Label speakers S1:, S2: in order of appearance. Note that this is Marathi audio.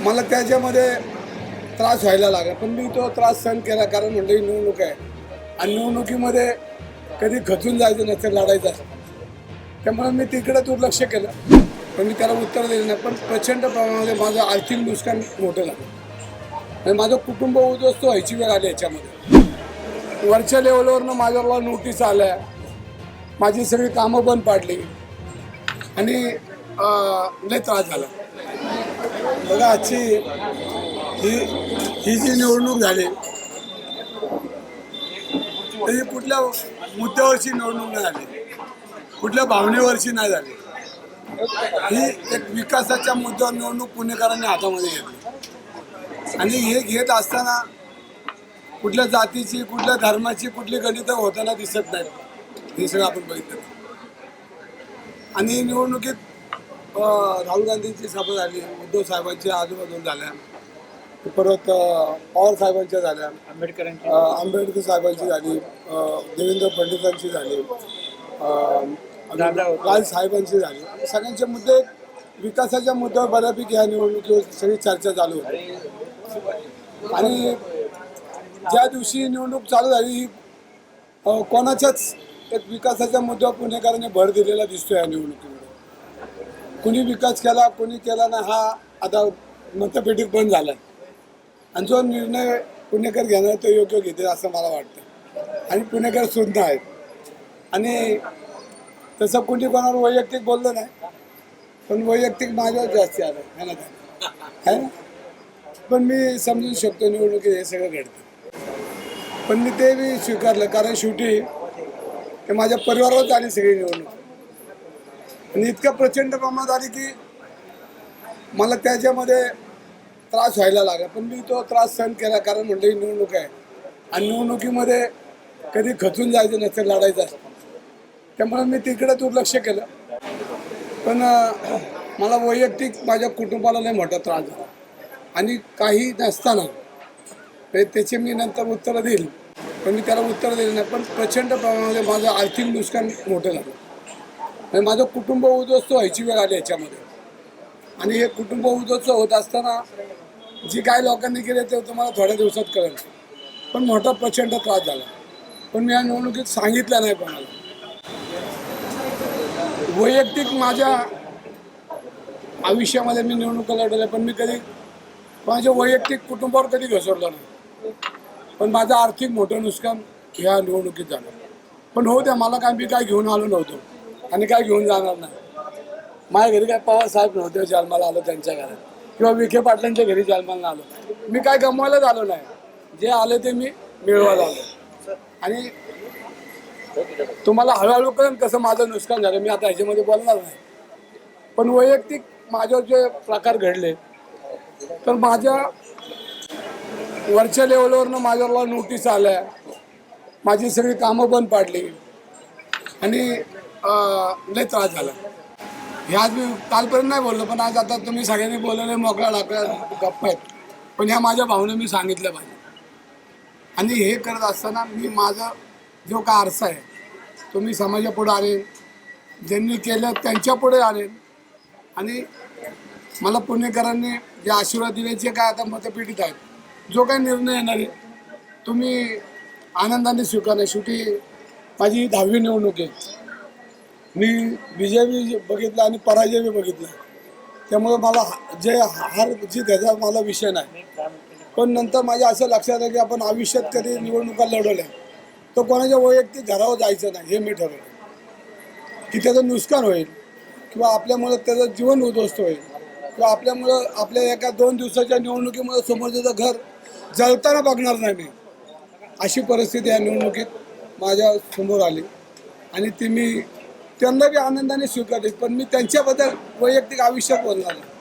S1: मला त्याच्यामध्ये त्रास व्हायला लागला. पण मी तो त्रास सहन केला कारण म्हणलं ही निवडणूक आहे. आणि निवडणुकीमध्ये कधी खचून जायचं नसतं लढायचं असं त्यामुळे मी तिकडे दुर्लक्ष केलं. पण मी त्याला उत्तर दिलं नाही. पण प्रचंड प्रमाणामध्ये माझं आर्थिक नुकसान मोठं झालं. आणि माझं कुटुंब उद्ध्वस्त व्हायची वेळ आली याच्यामध्ये. वरच्या लेवलवरनं माझ्यावर नोटीस आल्या. माझी सगळी कामं बंद पाडली. आणि लय त्रास झाला. बघा आजची ही ही जी निवडणूक झाली ही कुठल्या मुद्द्यावरची निवडणूक नाही झाली. कुठल्या भावनेवरची नाही झाली. ही एक विकासाच्या मुद्द्यावर निवडणूक पुणेकरांनी हातामध्ये घेतली. आणि हे घेत असताना कुठल्या जातीची कुठल्या धर्माची कुठली गणितं होताना दिसत नाहीत. हे सगळं आपण बघितलं. आणि निवडणुकीत राहुल गांधींची सभा झाली उद्धव साहेबांच्या आजूबाजूला झाल्या. परत पवार साहेबांच्या झाल्या.
S2: आंबेडकरांची.
S1: आंबेडकर साहेबांची झाली देवेंद्र फडणवीसांची झाली. राज साहेबांची झाली. सगळ्यांचे मुद्दे विकासाच्या मुद्द्यावर बऱ्यापैकी ह्या निवडणुकीवर सगळी चर्चा चालू होती. आणि ज्या दिवशी निवडणूक चालू झाली ही कोणाच्याच एक विकासाच्या मुद्द्यावर पुणेकरांनी भर दिलेला दिसतो या निवडणुकीमध्ये कुणी विकास केला कुणी केला नाही हा आता मतपेटीत बंद झाला आणि जो निर्णय पुणेकर घेणार तो योग्य घेतील असं मला वाटतं. आणि पुणेकर सुद्धा आहेत. आणि तसं कुणी कोणावर वैयक्तिक बोललं नाही पण वैयक्तिक माझ्यावर जास्ती आलं है ना? है ना? पण मी समजू शकतो निवडणुकीत हे सगळं घडतं. पण मी ते बी स्वीकारलं कारण शेवटी ते माझ्या परिवारावर आली सगळी निवडणूक. आणि इतकं प्रचंड प्रमाणात आली की मला त्याच्यामध्ये त्रास व्हायला लागला. पण मी तो त्रास सहन केला कारण म्हणलं ही निवडणूक आहे. आणि निवडणुकीमध्ये कधी खचून जायचं नसतं लढायचं असतं. त्यामुळे मी तिकडे दुर्लक्ष केलं. पण मला वैयक्तिक माझ्या कुटुंबाला नाही मोठा त्रास झाला. आणि काही नसताना त्याचे मी नंतर उत्तरं देईल पण मी त्याला उत्तर दिलं नाही. पण प्रचंड प्रमाणामध्ये माझं आर्थिक नुकसान मोठं झालं. आणि माझं कुटुंब उद्ध्वस्त व्हायची वेळ आली याच्यामध्ये. आणि हे कुटुंब उद्ध्वस्त होत असताना जी काय लोकांनी केले ते तुम्हाला थोड्या दिवसात कळेल. पण मोठा प्रचंड त्रास झाला. पण मी या निवडणुकीत सांगितलं नाही कोणाला. वैयक्तिक माझ्या आयुष्यामध्ये मी निवडणुका लढवल्या पण मी कधी माझ्या वैयक्तिक कुटुंबावर कधी घसरलो नाही. पण माझं आर्थिक मोठं नुकसान ह्या निवडणुकीत झालं. पण हो द्या मला काय मी काय घेऊन आलो नव्हतो. आणि काय घेऊन जाणार नाही. माझ्या घरी काय पवारसाहेब नव्हते जन्माला आलो त्यांच्या घरात किंवा विखे पाटलांच्या घरी जन्माला आलो. मी काय गमवायलाच आलो नाही. जे आले ते मी मिळवायला आलो. आणि तुम्हाला हळूहळू करून कसं माझं नुकसान झालं. मी आता ह्याच्यामध्ये बोलणार नाही. पण वैयक्तिक माझ्यावर जे प्रकार घडले तर माझ्या वरच्या लेवलवरनं माझ्यावर नोटीस आल्या. माझी सगळी कामं बंद पाडली. आणि लय त्रास झाला. हे आज मी कालपर्यंत नाही बोललो पण आज आता तुम्ही सगळ्यांनी बोलले मोकळा टाकला गप्प आहेत. पण ह्या माझ्या भावना मी सांगितल्या पाहिजे. आणि हे करत असताना मी माझा जो काय आरसा आहे तो मी समाजापुढे आणेन ज्यांनी केलं त्यांच्यापुढे आणेन. आणि मला पुणेकरांनी जे आशीर्वाद दिले जे काय आता मतपेटीत आहेत जो काय निर्णय येणार आहे तुम्ही आनंदाने स्वीकारा शेवटी माझी दहावी निवडणूक आहे. मी विजय बी बघितला आणि पराजय बी बघितला. त्यामुळे मला हा- जे हार जी त्याचा मला विषय नाही. पण नंतर माझ्या असं लक्षात आलं की आपण आयुष्यात कधी निवडणुका लढवल्या तर कोणाच्या वैयक्तिक घरावर जायचं नाही हे मी ठरवलं. की त्याचं नुकसान होईल किंवा आपल्यामुळं त्याचं जीवन उद्ध्वस्त होईल किंवा आपल्यामुळं आपल्या एका दोन दिवसाच्या निवडणुकीमुळे समोरचं घर जळताना बघणार नाही मी. अशी परिस्थिती या निवडणुकीत माझ्यासमोर आली. आणि ती मी त्यांना बी आनंदाने स्वीकारले पण मी त्यांच्याबद्दल वैयक्तिक आयुष्यात बोलणार नाही.